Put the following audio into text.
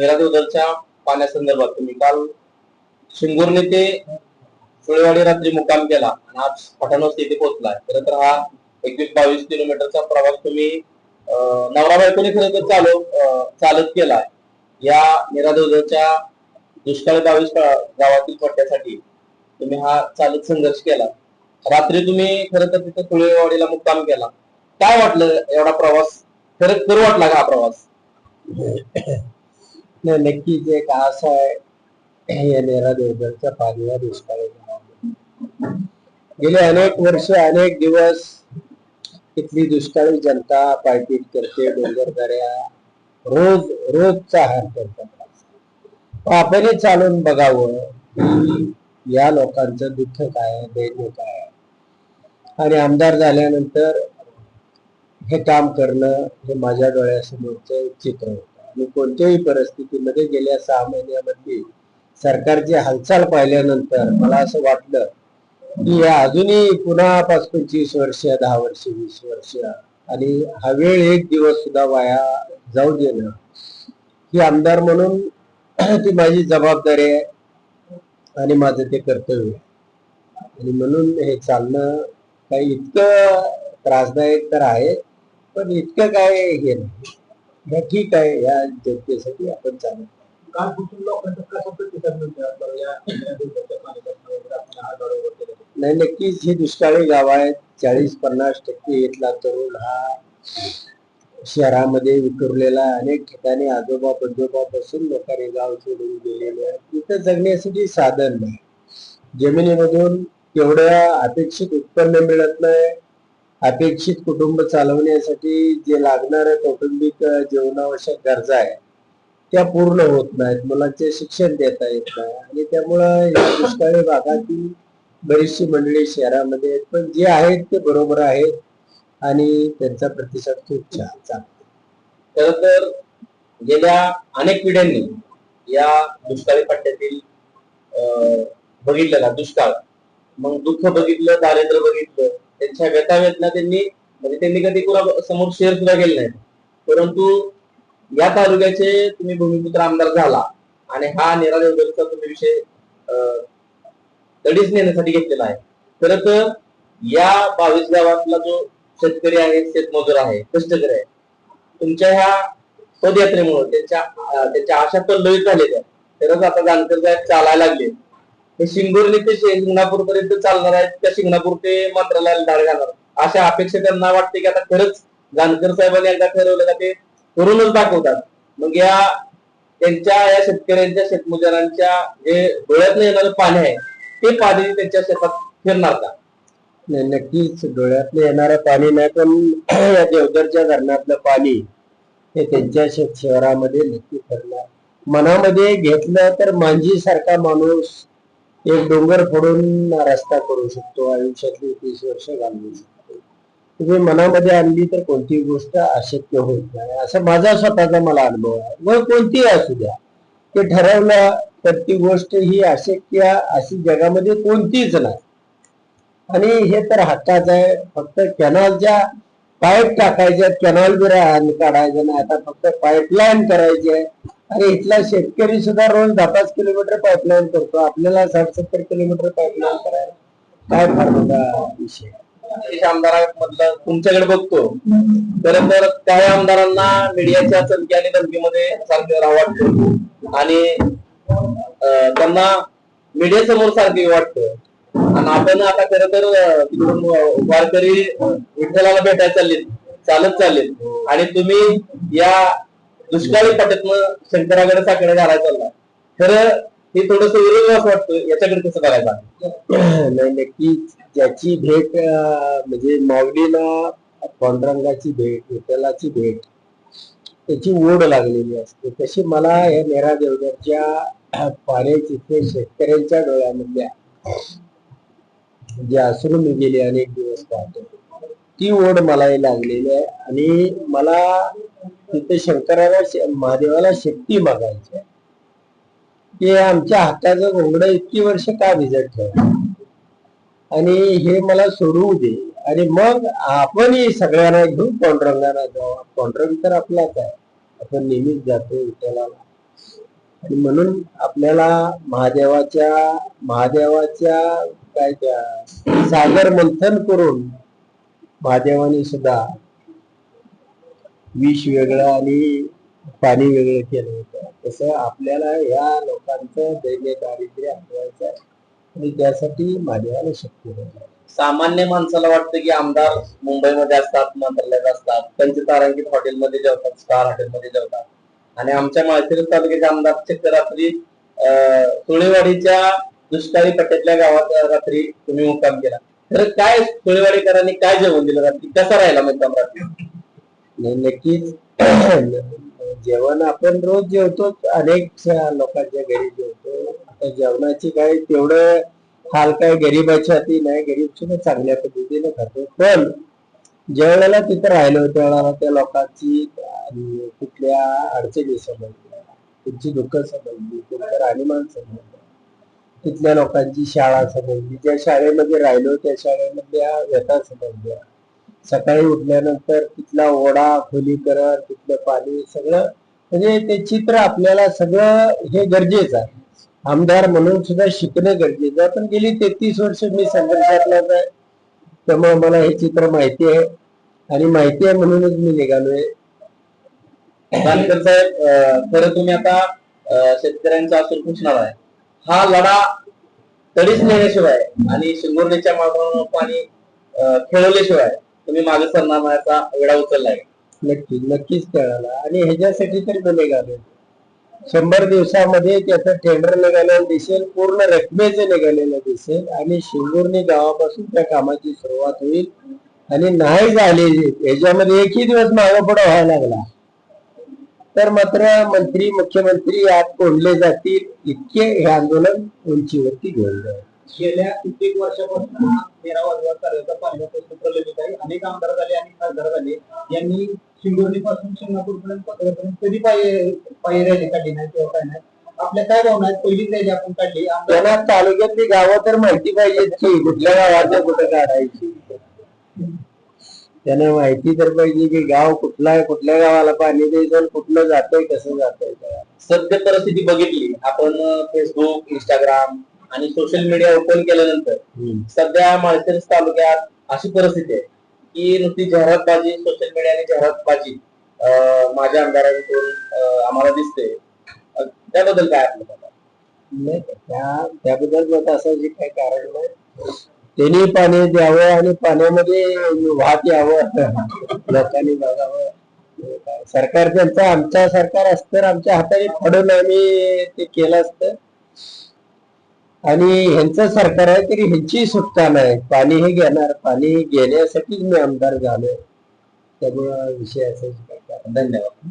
निरादेवदलच्या पाण्यासंदर्भात तुम्ही काल शिंगोर्णी ते सुळेवाडी रात्री मुक्काम केला आणि आज पठाणवस्ती येथे पोहोचलाय. खरं तर हा एकवीस बावीस किलोमीटरचा प्रवास तुम्ही नवरा बायकोने खरं तर चालू चालत केलाय. या निरादेवदलच्या दुष्काळी बावीस गावातील पट्ट्यासाठी तुम्ही हा चालत संघर्ष केला. रात्री तुम्ही खरं तर तिथं सुळेवाडीला मुक्काम केला. काय वाटलं एवढा प्रवास? खरं खरं वाटला का हा प्रवास? नाही नक्कीच एक आस आहे या नेरा देवगडच्या पाणीला दुष्काळ गेले अनेक वर्ष अनेक दिवस इथली दुष्काळी जनता पायपीट करते डोंगरदऱ्या रोज रोजचा हार करतात आपणही चालून बघावं की या लोकांचं दुःख काय आहे दैन्य काय आणि आमदार झाल्यानंतर हे काम करणं हे माझ्या डोळ्यासमोरचं चित्र होतं आणि कोणत्याही परिस्थितीमध्ये गेल्या सहा महिन्यामध्ये सरकारची हालचाल पाहिल्यानंतर मला असं वाटलं की या अजूनही पुन्हा पाच पंचवीस वर्ष दहा वर्ष वीस वर्ष आणि हा वेळ एक दिवस सुद्धा वाया जाऊ देणं ही आमदार म्हणून ती माझी जबाबदारी आहे आणि माझं ते कर्तव्य आहे. आणि म्हणून हे चालणं काही इतकं त्रासदायक तर आहे पण इतकं काय हे नाही. हे ठीक आहे या जनतेसाठी आपण चालू. नाही नक्कीच ही दुष्काळी गाव आहेत. चाळीस पन्नास टक्के इथला तरुण हा शहरामध्ये विखुरलेला. अनेक ठिकाणी आजोबा पंजोबापासून लोकांनी गाव सोडून गेलेले आहेत. तिथं जगण्यासाठी साधन नाही. जमिनीमधून तेवढ्या अपेक्षित उत्पन्न मिळत नाही. अपेक्षित कुटुंब चालवण्यासाठी जे लागणाऱ्या कौटुंबिक जीवनावश्यक गरजा आहेत त्या पूर्ण होत नाहीत. मुलांचे शिक्षण देता येत नाही. आणि त्यामुळं या दुष्काळी भागातील बरीचशी मंडळी शहरामध्ये आहेत. पण जे आहेत ते बरोबर आहेत आणि त्यांचा प्रतिसाद खूप छान चांगला खर तर गेल्या अनेक पिढ्यांनी या दुष्काळी पट्ट्यातील अं, बघितलं ना दुष्काळ. मग दुःख बघितलं दारिद्र्य बघितलं. त्यांच्या व्यथा वेदना त्यांनी म्हणजे त्यांनी कधी कुणा समोर शेअर सुद्धा केले नाहीत. परंतु या तालुक्याचे तुम्ही भूमिपुत्र आमदार झाला आणि हा निरा देवगडचा तुम्ही विषय अं, तडीच नेण्यासाठी घेतलेला आहे. खर तर या बावीस गावातला जो शेतकरी आहे शेतमजूर आहे कष्टकरी आहे तुमच्या ह्या पदयात्रेमुळे त्यांच्या त्यांच्या आशा पल्लवित झालेल्या तरच आता जानकर साहेब चालायला लागले. हे शिंगोर्ली ते शिंगणापूर पर्यंत चालणार आहेत त्या शिंगणापूर ते मंत्रालयाला धाड घालणार. अशा अपेक्षा त्यांना वाटते की आता खरंच जानकर साहेबांनी एकदा ठरवलं का ते करूनच दाखवतात. मग या त्यांच्या या शेतकऱ्यांच्या शेतमजुरांच्या जे डोळ्यातनं येणारं पाणी आहे ते पाणी त्यांच्या शेतात फिरणार का? नाही नक्कीच डोळ्यातलं येणारं पाणी नाही पण या देवदरच्या धरणातलं पाणी हे त्यांच्या शेत शहरामध्ये नक्की फिरणार. मनामध्ये घेतलं तर मांजी सारखा माणूस एक डोंगर फोडून रस्ता करू शकतो आयुष्यातली तीस वर्ष घालवू शकतो. तुम्ही मनामध्ये आणली तर कोणतीही गोष्ट अशक्य होत नाही. असं माझा स्वतःचा मला अनुभव आहे. व कोणतीही असू द्या. ते ठरवलं तर ती गोष्ट ही अशक्य अशी जगामध्ये कोणतीच नाही. आणि हे तर हक्काच आहे. फक्त कॅनॉलच्या पाईप टाकायचे कॅनॉल बी रा- काढायचं नाही आता फक्त पाईपलाईन करायची. आहे आणि इथला शेतकरी सुद्धा रोज दहा पाच किलोमीटर पाईपलाईन करतो. आपल्याला साठ सत्तर किलोमीटर पाईपलाईन करायला काय फार विषय आमदारांमधलं तुमच्याकडे बघतो. तर काही आमदारांना मीडियाच्या चमकी आणि धमकीमध्ये सारखे वाटतो. आणि त्यांना मीडिया समोर सारखं वाटतं. आणि आपण आता खर तर तिकडून वारकरी विठ्ठलाला भेटायला चालले चालत चालले आणि तुम्ही या दुष्काळी पट्ट्यातनं शंकराकडे साकडे घालायला चालला. खरं हे थोडस विरोध वाटतं याच्याकडे कसं करायचं नाही नक्कीच ज्याची भेट म्हणजे माऊलीला पांडुरंगाची भेट विठ्ठलाची भेट त्याची ओढ लागलेली असते. तशी मला या नेरा देवगडच्या पाण्याची शेतकऱ्यांच्या डोळ्यामधल्या जे आसरून गेली गेले अनेक दिवस पाहतो. ती ओढ मलाही लागलेली आहे आणि मला तिथे शंकराला महादेवाला शक्ती मागायची आहे. की आमच्या हाताचं घोंगड इतकी वर्ष का भिजत ठेवलं? आणि हे मला सोडवू दे. आणि मग आपणही सगळ्यांना घेऊन पांडुरंगाला जाऊ. पांडुरंग तर आपलाच आहे. आपण नेहमीच जातो विठ्ठलाला. आणि म्हणून आपल्याला महादेवाच्या महादेवाच्या काय त्या सागर मंथन करून महादेवाने सुद्धा विष वेगळं आणि पाणी वेगळं केलं होतं. तसं आपल्याला या लोकांचं दैन्य दारिद्र्य हटवायचं आहे. आणि त्यासाठी महादेवाला शक्य सामान्य माणसाला वाटतं की आमदार मुंबईमध्ये असतात मंत्रालयात असतात. पंचतारांकित हॉटेलमध्ये जेवतात स्टार हॉटेलमध्ये जेवतात. आणि आमच्या माळशिरस तालुक्याचे आमदार चक्क रात्री अं, तुळेवाडीच्या दुष्काळी पट्ट्यातल्या गावात रात्री तुम्ही मुक्काम केला. तर काय सुळेवाडीकरांनी काय जेवण दिलं रात्री? कसा राहिला मुक्काम रात्री? नाही, नक्कीच. जेवण आपण रोज जेवतो. अनेक लोकांच्या घरी जेवतो. आता जेवणाची काही तेवढं हाल काय गरीबाच्या हाती नाही. गरीब सुद्धा चांगल्या पद्धतीने खातो. पण ज्या वेळेला तिथं राहिलो त्यावेळेला त्या लोकांची कुठल्या अडचणी समजल्या त्यांची दुःख समजली त्यांचं राहणीमान समजलं तिथल्या लोकांची शाळा समजली. ज्या शाळेमध्ये राहिलो त्या शाळेमधल्या व्यथा समजल्या. सकाळी उठल्यानंतर तिथला ओढा खोलीकरण तिथलं पाणी सगळं म्हणजे ते चित्र आपल्याला सगळं हे गरजेचं आहे. आमदार म्हणून सुद्धा शिकणं गरजेचं आहे. पण गेली तेहतीस वर्ष मी संघर्षातलाच आहे. त्यामुळे मला हे चित्र माहिती आहे. आणि माहिती आहे म्हणूनच मी निघालोय. साहेब खरं तुम्ही आता शेतकऱ्यांचा असून पुसणार आहे. हा लढा तडीच नेण्याशिवाय आणि शिंगोर्णीच्या मागून पाणी खेळवल्याशिवाय तुम्ही मागे सरनामाचा वेळा उचललाय. नक्की नक्कीच कळाला. आणि ह्याच्यासाठी तर मी निघालोय शंभर दिवसामध्ये त्याचं टेंडर निघालेलं दिसेल पूर्ण रकमेचं निघालेलं दिसेल. आणि शिंगुर्णी गावापासून त्या कामाची सुरुवात होईल. आणि नाही झाली ह्याच्यामध्ये एकही दिवस मागं पुढे व्हायला लागला. तर मात्र मंत्री मुख्यमंत्री यात कोंडले जातील इतके हे आंदोलन उंचीवरती घेऊन जाईल. गेल्या कित्येक वर्षापासून हा तेरा पाण्याचा प्रश्न प्रलंबित आहे. अनेक आमदार झाले आणि खासदार झाले. यांनी शिंगोर्णी पासून शिंगणापूर पर्यंत पत्र्यापर्यंत कधी पायी पायी रॅली काढली नाही किंवा काय नाही? आपल्या काय भावना आहेत? पहिलीच रॅली आपण काढली. त्यांना तालुक्यातली गावं तर माहिती पाहिजेत की कुठल्या गावाचं कुठं काढायची. त्यांना माहिती तर पाहिजे की गाव कुठला आहे कुठल्या गावाला पाणी द्यायचं कुठलं जातंय कसं जातंय. सद्य परिस्थिती बघितली आपण फेसबुक इंस्टाग्राम आणि सोशल मीडिया ओपन केल्यानंतर सध्या माळशिरस तालुक्यात अशी परिस्थिती आहे की नुसती जाहिरातबाजी सोशल मीडियाने जाहिरातबाजी अं, माझ्या आमदारांकडून आम्हाला दिसते त्याबद्दल काय आपलं? नाही त्या त्याबद्दल मत असायचे काही कारण नाही त्यांनी पाणी द्यावं आणि पाण्यामध्ये वाहत यावं. लोकांनी बघावं. सरकार त्यांचं आमचं सरकार असतं आमच्या हाताने फडून आम्ही ते केलं असतं. आणि ह्यांचं सरकार आहे तरी ह्यांची सुटका नाही. पाणी हे घेणार पाणी घेण्यासाठीच मी आमदार झालोय त्यामुळं विषय असायचे धन्यवाद.